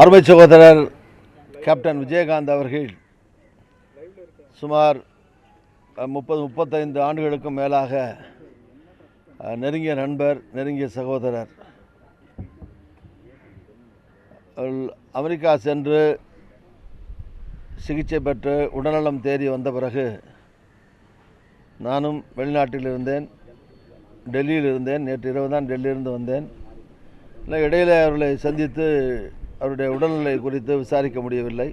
அருமை சகோதரர் கேப்டன் விஜயகாந்த் அவர்கள் சுமார் முப்பது முப்பத்தைந்து ஆண்டுகளுக்கும் மேலாக நெருங்கிய நண்பர் நெருங்கிய சகோதரர். அமெரிக்கா சென்று சிகிச்சை பெற்று உடல்நலம் தேறி வந்த பிறகு நானும் வெளிநாட்டில் இருந்தேன் டெல்லியில் இருந்தேன் நேற்று இரவு தான் டெல்லியிலிருந்து வந்தேன். இல்லை இடையில அவர்களை சந்தித்து அவருடைய உடல்நிலை குறித்து விசாரிக்க முடியவில்லை.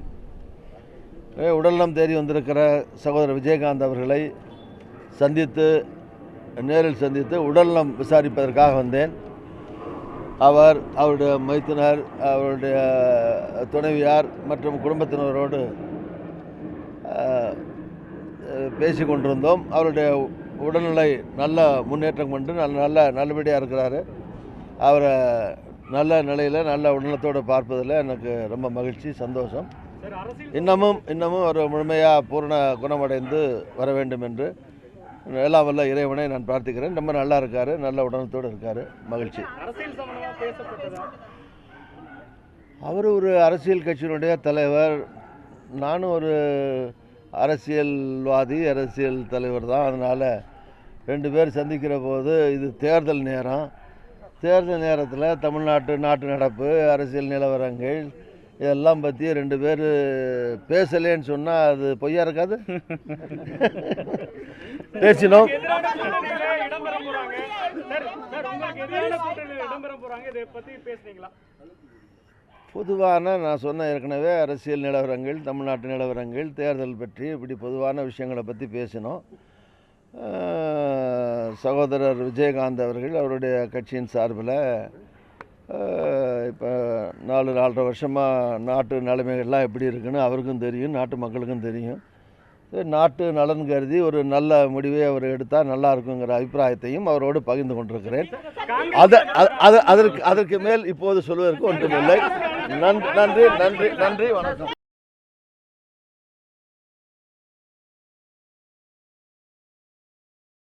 உடல்நலம் தேடி வந்திருக்கிற சகோதரர் விஜயகாந்த் அவர்களை சந்தித்து நேரில் சந்தித்து உடல்நலம் விசாரிப்பதற்காக வந்தேன். அவர் அவருடைய மைத்தினர் அவருடைய துணைவியார் மற்றும் குடும்பத்தினரோடு பேசி கொண்டிருந்தோம். அவருடைய உடல்நிலை நல்ல முன்னேற்றம் கொண்டு நல்ல நல்ல நல்லபடியாக இருக்கிறாரு. அவரை நல்ல நிலையில் நல்ல உடல்நலத்தோடு பார்ப்பதில் எனக்கு ரொம்ப மகிழ்ச்சி சந்தோஷம். இன்னமும் இன்னமும் ஒரு முழுமையாக பூரண குணமடைந்து வர வேண்டும் என்று எல்லாம் வல்ல இறைவனை நான் பிரார்த்திக்கிறேன். ரொம்ப நல்லா இருக்கார் நல்ல உடல்நலத்தோடு இருக்கார். மகிழ்ச்சி. அவர் ஒரு அரசியல் கட்சியினுடைய தலைவர். நானும் ஒரு அரசியல்வாதி அரசியல் தலைவர் தான். அதனால் ரெண்டு பேர் சந்திக்கிற போது இது தேர்தல் நேரம். தேர்தல் நேரத்தில் தமிழ்நாட்டு நாட்டு நடப்பு அரசியல் நிலவரங்கள் இதெல்லாம் பற்றி ரெண்டு பேர் பேசலேன்னு சொன்னால் அது பொய்யா இருக்காது? பேசினோம். எதிரான கூட்டணியில இடம்பெற போறாங்க. சார் சார் உங்களுக்கு எதிரான கூட்டணியில இடம்பெற போறாங்க. இதை பத்தி பேசுனீங்களா? பொதுவான நான் சொன்ன ஏற்கனவே அரசியல் நிலவரங்கள் தமிழ்நாட்டு நிலவரங்கள் தேர்தல் பற்றி இப்படி பொதுவான விஷயங்களை பற்றி பேசினோம். சகோதரர் விஜயகாந்த் அவர்கள் அவருடைய கட்சியின் சார்பில் இப்போ நாலு நாலரை வருஷமாக நாட்டு நிலைமைகள்லாம் எப்படி இருக்குன்னு அவருக்கும் தெரியும் நாட்டு மக்களுக்கும் தெரியும். நாட்டு நலன் கருதி ஒரு நல்ல முடிவை அவர் எடுத்தால் நல்லா இருக்குங்கிற அபிப்பிராயத்தையும் அவரோடு பகிர்ந்து கொண்டிருக்கிறேன். அது அது- அதற்கு அதற்கு மேல் இப்போது சொல்வதற்கு ஒன்றுமில்லை. நன்றி நன்றி நன்றி நன்றி வணக்கம்.